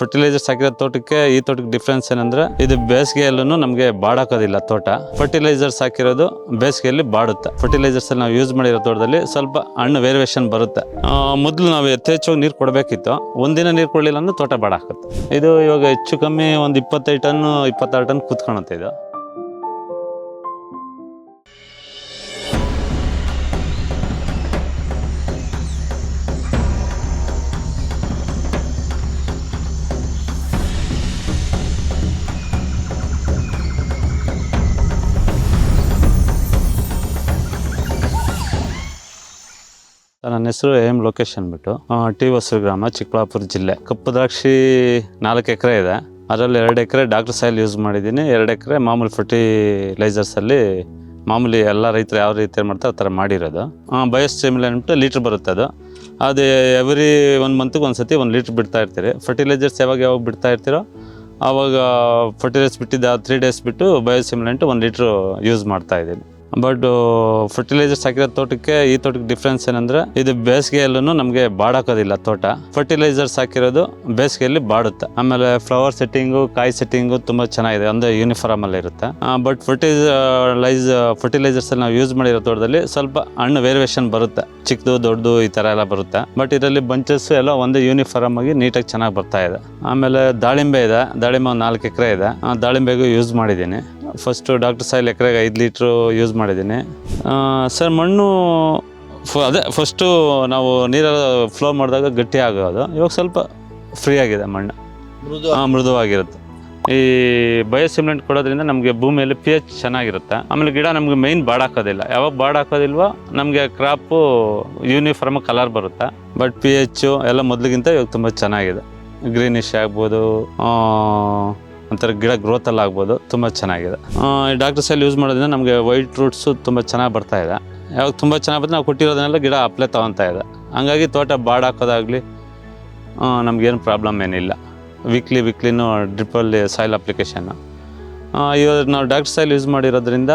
Fertilisers ಹಾಕಿರೋ ತೋಟಕ್ಕೆ ಈ ತೋಟಕ್ಕೆ ಡಿಫ್ರೆನ್ಸ್ ಏನಂದ್ರೆ ಇದು ಬೇಸಿಗೆಯಲ್ಲೂ ನಮಗೆ ಬಾಡಾಕೋದಿಲ್ಲ ತೋಟ. ಫರ್ಟಿಲೈಸರ್ಸ್ ಹಾಕಿರೋದು ಬೇಸಿಗೆಯಲ್ಲಿ ಬಾಡುತ್ತೆ. ಫರ್ಟಿಲೈಸರ್ಸ್ ನಾವು ಯೂಸ್ ಮಾಡಿರೋ ತೋಟದಲ್ಲಿ ಸ್ವಲ್ಪ ಹಣ್ಣು ವೇರಿಯೇಷನ್ ಬರುತ್ತೆ. ಮೊದಲು ನಾವು ಯಥೇಚ್ಛವಾಗಿ ನೀರು ಕೊಡಬೇಕಿತ್ತು. ಒಂದಿನ ನೀರು ಕೊಡಲಿಲ್ಲ ಅಂದ್ರೆ ತೋಟ ಬಾಡಾಕತ್ತೆ. ಇದು ಇವಾಗ ಹೆಚ್ಚು ಕಮ್ಮಿ ಒಂದು ಇಪ್ಪತ್ತೈದು ಟನ್ ಇಪ್ಪತ್ತಾರು ಟನ್ ಕೂತ್ಕೊಳುತ್ತೆ ಇದು. ನನ್ನ ಹೆಸರು ಎಂ ಲೋಕೇಶ್ ಅಂದ್ಬಿಟ್ಟು. ಆ, ಟಿ ಹೊಸೂರು ಗ್ರಾಮ ಚಿಕ್ಕಬಳ್ಳಾಪುರ ಜಿಲ್ಲೆ. ಕಪ್ಪು ದ್ರಾಕ್ಷಿ ನಾಲ್ಕು ಎಕರೆ ಇದೆ. ಅದರಲ್ಲಿ ಎರಡು ಎಕರೆ ಡಾಕ್ಟರ್ ಸೈಲ್ ಯೂಸ್ ಮಾಡಿದ್ದೀನಿ. ಎರಡು ಎಕರೆ ಮಾಮೂಲಿ ಫರ್ಟಿಲೈಸರ್ಸಲ್ಲಿ ಮಾಮೂಲಿ ಎಲ್ಲ ರೈತರು ಯಾವ ರೀತಿ ಮಾಡ್ತಾರೆ ಆ ಥರ ಮಾಡಿರೋದು. ಬಯೋ ಸ್ಟೇಮಿಲ್ ಅಂದ್ಬಿಟ್ಟು ಲೀಟ್ರ್ ಬರುತ್ತೆ ಅದು. ಅದು ಎವ್ರಿ ಒನ್ ಮಂತ್ಗೆ ಒಂದು ಸತಿ ಒಂದು ಲೀಟ್ರ್ ಬಿಡ್ತಾ ಇರ್ತೀರಿ. ಫರ್ಟಿಲೈಸರ್ಸ್ ಯಾವಾಗ ಯಾವಾಗ ಬಿಡ್ತಾ ಇರ್ತೀರೋ ಆವಾಗ ಫರ್ಟಿಲೈಸ್ ಬಿಟ್ಟಿದ್ದ ತ್ರೀ ಡೇಸ್ ಬಿಟ್ಟು ಬಯೋಸಿಮಿಲೆಂಟ್ ಒಂದು ಲೀಟ್ರು ಯೂಸ್ ಮಾಡ್ತಾ ಇದ್ದೀನಿ. ಬಟ್ ಫರ್ಟಿಲೈಸರ್ಸ್ ಹಾಕಿರೋ ತೋಟಕ್ಕೆ ಈ ತೋಟಕ್ಕೆ ಡಿಫ್ರೆನ್ಸ್ ಏನಂದ್ರೆ ಇದು ಬೇಸಿಗೆಯಲ್ಲೂ ನಮಗೆ ಬಾಡಾಕೋದಿಲ್ಲ ತೋಟ. ಫರ್ಟಿಲೈಸರ್ಸ್ ಹಾಕಿರೋದು ಬೇಸಿಗೆಯಲ್ಲಿ ಬಾಡುತ್ತೆ. ಆಮೇಲೆ ಫ್ಲವರ್ ಸೆಟ್ಟಿಂಗು ಕಾಯಿ ಸೆಟ್ಟಿಂಗು ತುಂಬ ಚೆನ್ನಾಗಿದೆ. ಅಂದರೆ ಯೂನಿಫಾರ್ಮ್ ಅಲ್ಲಿ ಇರುತ್ತೆ. ಬಟ್ ಫರ್ಟಿಲೈಸ್ ಫರ್ಟಿಲೈಸರ್ಸ್ ನಾವು ಯೂಸ್ ಮಾಡಿರೋ ತೋಟದಲ್ಲಿ ಸ್ವಲ್ಪ ಹಣ್ಣು ವೇರಿಯೇಷನ್ ಬರುತ್ತೆ. ಚಿಕ್ಕದು, ದೊಡ್ಡದು ಈ ಥರ ಎಲ್ಲ ಬರುತ್ತೆ. ಬಟ್ ಇದರಲ್ಲಿ ಬಂಚಸ್ ಎಲ್ಲ ಒಂದೇ ಯೂನಿಫಾರ್ಮ್ ಆಗಿ ನೀಟಾಗಿ ಚೆನ್ನಾಗಿ ಬರ್ತಾ ಇದೆ. ಆಮೇಲೆ ದಾಳಿಂಬೆ ಇದೆ. ದಾಳಿಂಬೆ ಒಂದು ನಾಲ್ಕು ಎಕರೆ ಇದೆ. ಆ ದಾಳಿಂಬೆಗೂ ಯೂಸ್ ಮಾಡಿದ್ದೀನಿ. ಫಸ್ಟು ಡಾಕ್ಟರ್ ಸಾಯಿಲ್ ಎಕರೆಗೆ ಐದು ಲೀಟ್ರು ಯೂಸ್ ಮಾಡಿದ್ದೀನಿ. ಸರ್ ಮಣ್ಣು ಫ ಅದೇ ಫಸ್ಟು ನಾವು ನೀರೆಲ್ಲ ಫ್ಲೋ ಮಾಡಿದಾಗ ಗಟ್ಟಿ ಆಗೋದು. ಇವಾಗ ಸ್ವಲ್ಪ ಫ್ರೀ ಆಗಿದೆ ಮಣ್ಣು. ಮೃದು ಹಾಂ ಮೃದುವಾಗಿರುತ್ತೆ. ಈ ಬಯೋಸಿಮೆಂಟ್ ಕೊಡೋದ್ರಿಂದ ನಮಗೆ ಭೂಮಿಯಲ್ಲಿ ಪಿ ಎಚ್ ಚೆನ್ನಾಗಿರುತ್ತೆ. ಆಮೇಲೆ ಗಿಡ ನಮಗೆ ಮೈನ್ ಬಾಡಾಕೋದಿಲ್ಲ. ಯಾವಾಗ ಬಾಡಾಕೋದಿಲ್ವೋ ನಮಗೆ ಕ್ರಾಪು ಯೂನಿಫಾರ್ಮ್ ಕಲರ್ ಬರುತ್ತೆ. ಬಟ್ ಪಿ ಎಚ್ಚು ಎಲ್ಲ ಮೊದಲಿಗಿಂತ ಇವಾಗ ತುಂಬ ಚೆನ್ನಾಗಿದೆ. ಗ್ರೀನಿಶ್ ಆಗ್ಬೋದು ಒಂಥರ ಗಿಡ ಗ್ರೋತಲ್ಲಿ ಆಗ್ಬೋದು, ತುಂಬ ಚೆನ್ನಾಗಿದೆ. ಡಾಕ್ಟರ್ ಸೈಲ್ ಯೂಸ್ ಮಾಡೋದ್ರಿಂದ ನಮಗೆ ವೈಟ್ ರೂಟ್ಸು ತುಂಬ ಚೆನ್ನಾಗಿ ಬರ್ತಾ ಇದೆ. ಯಾವಾಗ ತುಂಬ ಚೆನ್ನಾಗಿ ಬಂದರೆ ನಾವು ಕೊಟ್ಟಿರೋದನ್ನೆಲ್ಲ ಗಿಡ ಅಪ್ಲೈ ತೊಗೊತಾ ಇದೆ. ಹಂಗಾಗಿ ತೋಟ ಬಾಡಾಕೋದಾಗಲಿ ನಮಗೇನು ಪ್ರಾಬ್ಲಮ್ ಏನಿಲ್ಲ. ವೀಕ್ಲಿ ವೀಕ್ಲಿನೂ ಡ್ರಿಪ್ಪಲ್ಲಿ ಸಾಯಿಲ್ ಅಪ್ಲಿಕೇಶನ್ನು ಇವಾಗ ನಾವು ಡಾಕ್ಟರ್ ಸಾಯಿಲ್ ಯೂಸ್ ಮಾಡಿರೋದ್ರಿಂದ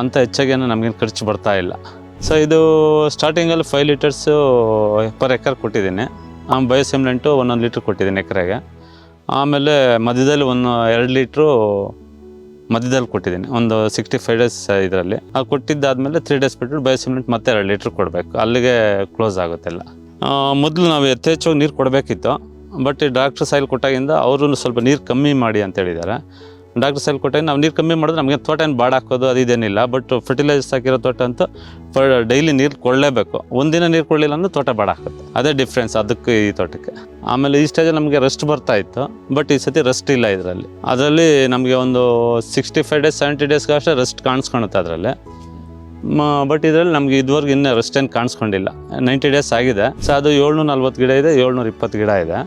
ಅಂಥ ಹೆಚ್ಚಾಗೇನು ನಮಗೇನು ಖರ್ಚು ಬರ್ತಾ ಇಲ್ಲ. ಸೊ ಇದು ಸ್ಟಾರ್ಟಿಂಗಲ್ಲಿ ಫೈವ್ ಲೀಟರ್ಸು ಪರ್ ಎಕರ್ ಕೊಟ್ಟಿದ್ದೀನಿ. ಬಯೋಸಿಮ್ಲೆಂಟು ಒಂದೊಂದು ಲೀಟ್ರ್ ಕೊಟ್ಟಿದ್ದೀನಿ ಎಕರೆಗೆ. ಆಮೇಲೆ ಮಧ್ಯದಲ್ಲಿ ಒಂದು ಎರಡು ಲೀಟ್ರು ಮಧ್ಯದಲ್ಲಿ ಕೊಟ್ಟಿದ್ದೀನಿ. ಒಂದು ಸಿಕ್ಸ್ಟಿ ಫೈವ್ ಡೇಸ್ ಇದರಲ್ಲಿ. ಆ ಕೊಟ್ಟಿದ್ದಾದಮೇಲೆ ತ್ರೀ ಡೇಸ್ ಬಿಟ್ಟು ಬಯೋಸಿಮ್ಲೆಂಟ್ ಮತ್ತೆ ಎರಡು ಲೀಟ್ರ್ ಕೊಡಬೇಕು. ಅಲ್ಲಿಗೆ ಕ್ಲೋಸ್ ಆಗುತ್ತೆಲ್ಲ ಮೊದಲು ನಾವು ಯಥೇಚ್ಛವಾಗಿ ನೀರು ಕೊಡಬೇಕಿತ್ತು. ಬಟ್ ಡಾಕ್ಟರ್ ಸೈಲ್ ಕೊಟ್ಟಾಗಿಂದ ಅವರು ಸ್ವಲ್ಪ ನೀರು ಕಮ್ಮಿ ಮಾಡಿ ಅಂತ ಹೇಳಿದ್ದಾರೆ. ಡಾಕ್ಟರ್ ಸೈಲ್ ಕೊಟ್ಟೆ ನಾವು ನೀರು ಕಮ್ಮಿ ಮಾಡಿದ್ರೆ ನಮಗೆ ತೋಟ ಏನು ಬಾಡ್ ಹಾಕೋದು ಅದು ಇದೇನಿಲ್ಲ. ಬಟ್ ಫರ್ಟಿಲೈಸರ್ಸ್ ಹಾಕಿರೋ ತೋಟ ಅಂತೂ ಡೈಲಿ ನೀರು ಕೊಡಲೇಬೇಕು. ಒಂದಿನ ನೀರು ಕೊಡಲಿಲ್ಲ ಅಂದ್ರೆ ತೋಟ ಬಾಡ ಹಾಕುತ್ತೆ. ಅದೇ ಡಿಫ್ರೆನ್ಸ್ ಅದಕ್ಕೆ ಈ ತೋಟಕ್ಕೆ. ಆಮೇಲೆ ಈ ಸ್ಟೇಜಲ್ಲಿ ನಮಗೆ ರೆಸ್ಟ್ ಬರ್ತಾ ಇತ್ತು. ಬಟ್ ಈ ಸತಿ ರೆಸ್ಟ್ ಇಲ್ಲ ಇದರಲ್ಲಿ. ಅದರಲ್ಲಿ ನಮಗೆ ಒಂದು ಸಿಕ್ಸ್ಟಿ ಫೈವ್ ಡೇಸ್ ಸೆವೆಂಟಿ ಡೇಸ್ಗೆ ಅಷ್ಟೇ ರೆಸ್ಟ್ ಕಾಣಿಸ್ಕೊಳುತ್ತೆ ಅದರಲ್ಲಿ. ಬಟ್ ಇದರಲ್ಲಿ ನಮಗೆ ಇದುವರೆಗೂ ಇನ್ನೂ ರೆಸ್ಟ್ ಏನು ಕಾಣಿಸ್ಕೊಂಡಿಲ್ಲ. ನೈಂಟಿ ಡೇಸ್ ಆಗಿದೆ. ಸೊ ಅದು ಏಳ್ನೂರ ನಲ್ವತ್ತು ಗಿಡ ಇದೆ ಏಳ್ನೂರ ಇಪ್ಪತ್ತು ಗಿಡ ಇದೆ.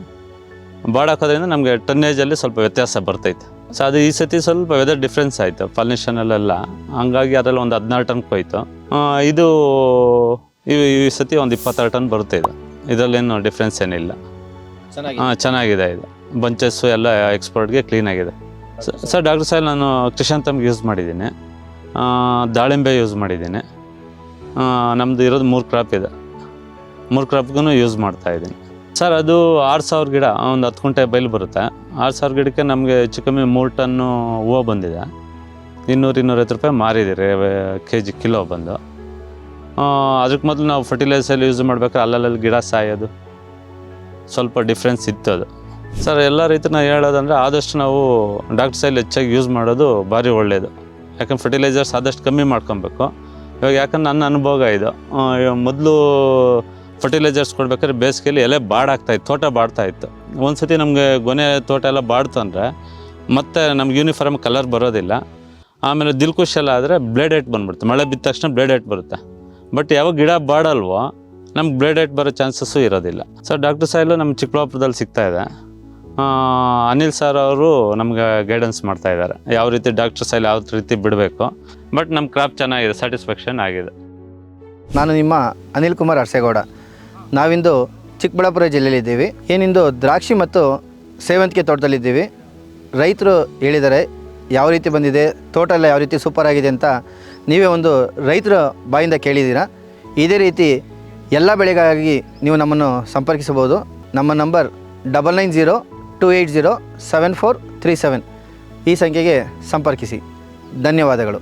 ಬಾಡ್ ಹಾಕೋದ್ರಿಂದ ನಮಗೆ ಟನ್ನೇಜಲ್ಲಿ ಸ್ವಲ್ಪ ವ್ಯತ್ಯಾಸ ಬರ್ತೈತೆ. ಸೊ ಅದು ಈ ಸತಿ ಸ್ವಲ್ಪ ವೆದರ್ ಡಿಫ್ರೆನ್ಸ್ ಆಯಿತು ಪಾಲಿನೇಷನಲ್ಲೆಲ್ಲ ಹಂಗಾಗಿ ಅದರಲ್ಲಿ ಒಂದು ಹದಿನಾರು ಟನ್ ಹೋಯ್ತು ಇದು ಈ ಈ ಸತಿ ಒಂದು ಇಪ್ಪತ್ತಾರು ಟನ್ ಬರುತ್ತೆ ಇದು ಇದರಲ್ಲೇನು ಡಿಫ್ರೆನ್ಸ್ ಏನಿಲ್ಲ. ಹಾಂ ಚೆನ್ನಾಗಿದೆ ಇದು. ಬಂಚಸ್ಸು ಎಲ್ಲ ಎಕ್ಸ್ಪರ್ಟ್ಗೆ ಕ್ಲೀನಾಗಿದೆ ಸರ್ ಡಾಕ್ಟರ್ ಸಾಹೇಬ್ ನಾನು ಕ್ರಿಷಾಂತಮ್ಗೆ ಯೂಸ್ ಮಾಡಿದ್ದೀನಿ. ದಾಳಿಂಬೆ ಯೂಸ್ ಮಾಡಿದ್ದೀನಿ. ನಮ್ಮದು ಇರೋದು ಮೂರು ಕ್ರಾಪ್ ಇದೆ. ಮೂರು ಕ್ರಾಪ್ಗೂ ಯೂಸ್ ಮಾಡ್ತಾ ಇದ್ದೀನಿ. ಸರ್, ಅದು ಆರು ಸಾವಿರ ಗಿಡ, ಒಂದು ಹತ್ತು ಗಂಟೆ ಬೈಲು ಬರುತ್ತೆ. ಆರು ಸಾವಿರ ಗಿಡಕ್ಕೆ ನಮಗೆ ಹೆಚ್ಚು ಕಮ್ಮಿ ಮೂರು ಟನ್ನು ಹೂವು ಬಂದಿದೆ. ಇನ್ನೂರು ಇನ್ನೂರೈವತ್ತು ರೂಪಾಯಿ ಮಾರಿದ್ದೀರಿ ಕೆ ಜಿ ಕಿಲೋ ಬಂದು. ಅದಕ್ಕೆ ಮೊದಲು ನಾವು ಫರ್ಟಿಲೈಸರ್ ಯೂಸ್ ಮಾಡ್ಬೇಕಾದ್ರೆ ಅಲ್ಲಲ್ಲಿ ಗಿಡ ಸಾಯೋದು. ಸ್ವಲ್ಪ ಡಿಫ್ರೆನ್ಸ್ ಇತ್ತು ಅದು. ಸರ್, ಎಲ್ಲ ರೈತರನ್ನ ಹೇಳೋದಂದರೆ ಆದಷ್ಟು ನಾವು ಡಾಕ್ಟರ್ ಸೈಲ್ ಹೆಚ್ಚಾಗಿ ಯೂಸ್ ಮಾಡೋದು ಭಾರಿ ಒಳ್ಳೆಯದು ಯಾಕಂದ್ರೆ ಫರ್ಟಿಲೈಸರ್ಸ್ ಆದಷ್ಟು ಕಮ್ಮಿ ಮಾಡ್ಕೊಬೇಕು. ಇವಾಗ ಯಾಕಂದ್ರೆ ನನ್ನ ಅನುಭವ ಇದು. ಮೊದಲು ಫರ್ಟಿಲೈಸರ್ಸ್ ಕೊಡ್ಬೇಕಾದ್ರೆ ಬೇಸಿಗೆಯಲ್ಲಿ ಎಲೆ ಬಾಡಾಗ್ತಾ ಇತ್ತು, ತೋಟ ಬಾಡ್ತಾ ಇತ್ತು. ಒಂದು ಸತಿ ನಮಗೆ ಗೊನೆ ತೋಟ ಎಲ್ಲ ಬಾಡ್ತು ಅಂದರೆ ಮತ್ತೆ ನಮ್ಗೆ ಯೂನಿಫಾರ್ಮ್ ಕಲರ್ ಬರೋದಿಲ್ಲ. ಆಮೇಲೆ ದಿಲ್ಕುಶ್ ಎಲ್ಲ ಆದರೆ ಬ್ಲೇಡ್ ಏಟ್ ಬಂದ್ಬಿಡ್ತು. ಮಳೆ ಬಿದ್ದ ತಕ್ಷಣ ಬ್ಲೇಡ್ ಏಟ್ ಬರುತ್ತೆ. ಬಟ್ ಯಾವಾಗ ಗಿಡ ಬಾಡಲ್ವೋ, ನಮ್ಗೆ ಬ್ಲೇಡ್ ಏಟ್ ಬರೋ ಚಾನ್ಸಸ್ಸು ಇರೋದಿಲ್ಲ. ಸೊ ಡಾಕ್ಟರ್ ಸಾಯಿಲು ನಮ್ಮ ಚಿಕ್ಕಬಳ್ಳಾಪುರದಲ್ಲಿ ಸಿಗ್ತಾ ಇದೆ. ಅನಿಲ್ ಸರ್ ಅವರು ನಮ್ಗೆ ಗೈಡೆನ್ಸ್ ಮಾಡ್ತಾ ಇದ್ದಾರೆ. ಯಾವ ರೀತಿ ಡಾಕ್ಟರ್ ಸೈಲ್ ಯಾವ ರೀತಿ ಬಿಡಬೇಕು. ಬಟ್ ನಮ್ಮ ಕ್ರಾಪ್ ಚೆನ್ನಾಗಿದೆ ಸ್ಯಾಟಿಸ್ಫ್ಯಾಕ್ಷನ್ ಆಗಿದೆ. ನಾನು ನಿಮ್ಮ ಅನಿಲ್ ಕುಮಾರ್ ಅರಸೇಗೌಡ. ನಾವಿಂದು ಚಿಕ್ಕಬಳ್ಳಾಪುರ ಜಿಲ್ಲೆಯಲ್ಲಿದ್ದೀವಿ. ಏನಿಂದು ದ್ರಾಕ್ಷಿ ಮತ್ತು ಸೇವಂತಿಗೆ ತೋಟದಲ್ಲಿದ್ದೀವಿ. ರೈತರು ಹೇಳಿದ್ದಾರೆ ಯಾವ ರೀತಿ ಬಂದಿದೆ ತೋಟ ಎಲ್ಲ ಯಾವ ರೀತಿ ಸೂಪರ್ ಆಗಿದೆ ಅಂತ ನೀವೇ ಒಂದು ರೈತರ ಬಾಯಿಂದ ಕೇಳಿದ್ದೀರಾ. ಇದೇ ರೀತಿ ಎಲ್ಲ ಬೆಳೆಗಾಗಿ ನೀವು ನಮ್ಮನ್ನು ಸಂಪರ್ಕಿಸಬಹುದು. ನಮ್ಮ number double nine zero two eight zero seven four three seven ಈ ಸಂಖ್ಯೆಗೆ ಸಂಪರ್ಕಿಸಿ. ಧನ್ಯವಾದಗಳು.